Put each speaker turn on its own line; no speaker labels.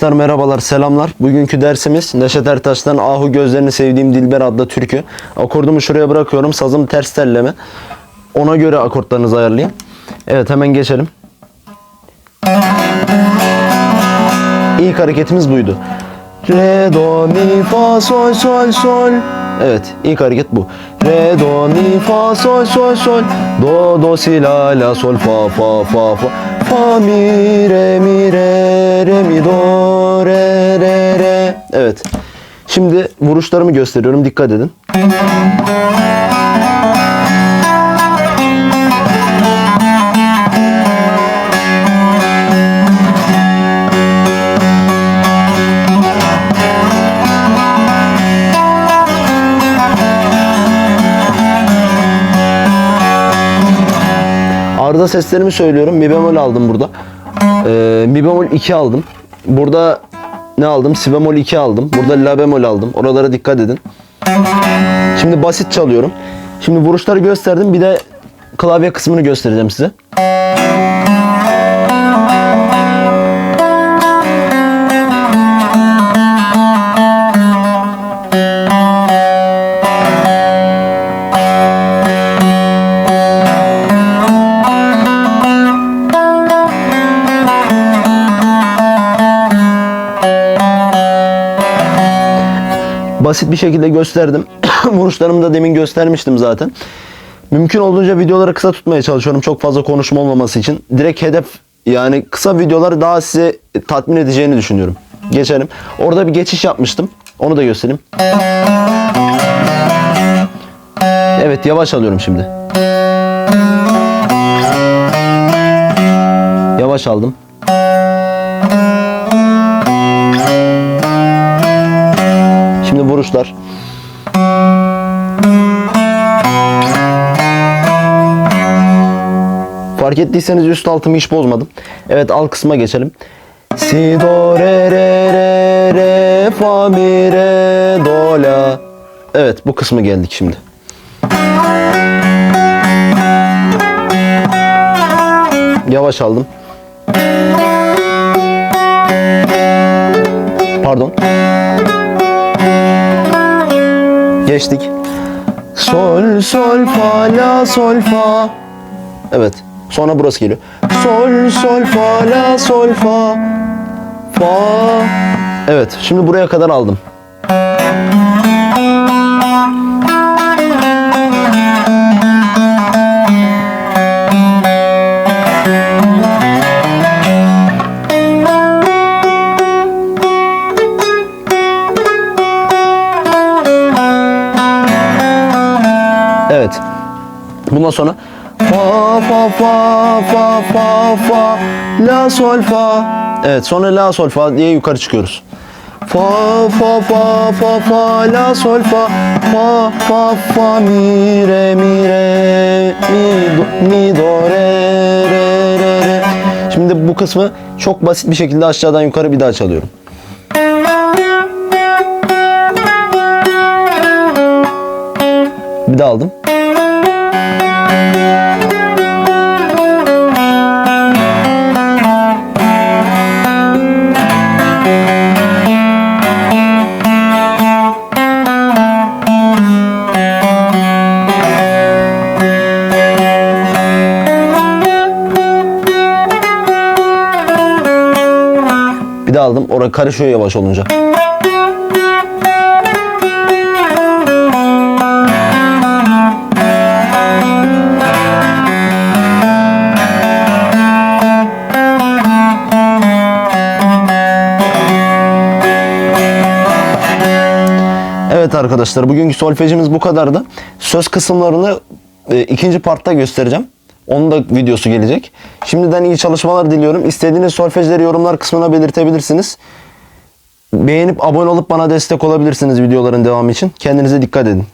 Arkadaşlar merhabalar, selamlar. Bugünkü dersimiz Neşet Ertaş'tan Ahu Gözlerini Sevdiğim Dilber adlı türkü. Akordumu şuraya bırakıyorum. Sazım ters telleme. Ona göre akortlarınızı ayarlayın. Evet hemen geçelim. İlk hareketimiz buydu. Re, do, mi, fa, sol, sol, sol. Evet, ilk hareket bu. Re, do, mi, fa, sol, sol, sol. Do, do, si, la, la, sol, fa, fa, fa, fa. Fa, mi, re, mi, re, re, mi, do, re, re, re. Evet. Şimdi vuruşlarımı gösteriyorum. Dikkat edin. Arda seslerimi söylüyorum. Mi bemol aldım burada. Ee, mi bemol 2 aldım. Burada ne aldım? Si bemol 2 aldım. Burada la bemol aldım. Oralara dikkat edin. Şimdi basit çalıyorum. Şimdi vuruşları gösterdim. Bir de klavye kısmını göstereceğim size. Basit bir şekilde gösterdim. Vuruşlarımı da demin göstermiştim zaten. Mümkün olduğunca videoları kısa tutmaya çalışıyorum. Çok fazla konuşma olmaması için. Direkt hedef yani kısa videolar daha size tatmin edeceğini düşünüyorum. Geçelim. Orada bir geçiş yapmıştım. Onu da göstereyim. Evet yavaş alıyorum şimdi. Yavaş aldım. Vuruşlar. Fark ettiyseniz üst altımı hiç bozmadım. Evet alt kısma geçelim. Si do re re re re fa mi re do la. Evet bu kısmı geldik şimdi. Yavaş aldım. Pardon. Geçtik. Sol sol fa la sol fa. Evet. Sonra burası geliyor. Sol sol fa la sol fa. Fa. Evet. Şimdi buraya kadar aldım. Evet. Bundan sonra fa fa fa fa fa fa la sol fa. Evet sonra la sol fa diye yukarı çıkıyoruz. Fa fa fa fa fa la sol fa fa fa fa mi re mi re mi do, mi do re re re re. Şimdi bu kısmı çok basit bir şekilde aşağıdan yukarı bir daha çalıyorum. Bir daha aldım. Bir daha aldım. Orada karışıyor yavaş olunca. Evet arkadaşlar bugünkü solfejimiz bu kadardı. Söz kısımlarını e, ikinci partta göstereceğim. Onun da videosu gelecek. Şimdiden iyi çalışmalar diliyorum. İstediğiniz solfejleri yorumlar kısmına belirtebilirsiniz. Beğenip abone olup bana destek olabilirsiniz videoların devamı için. Kendinize dikkat edin.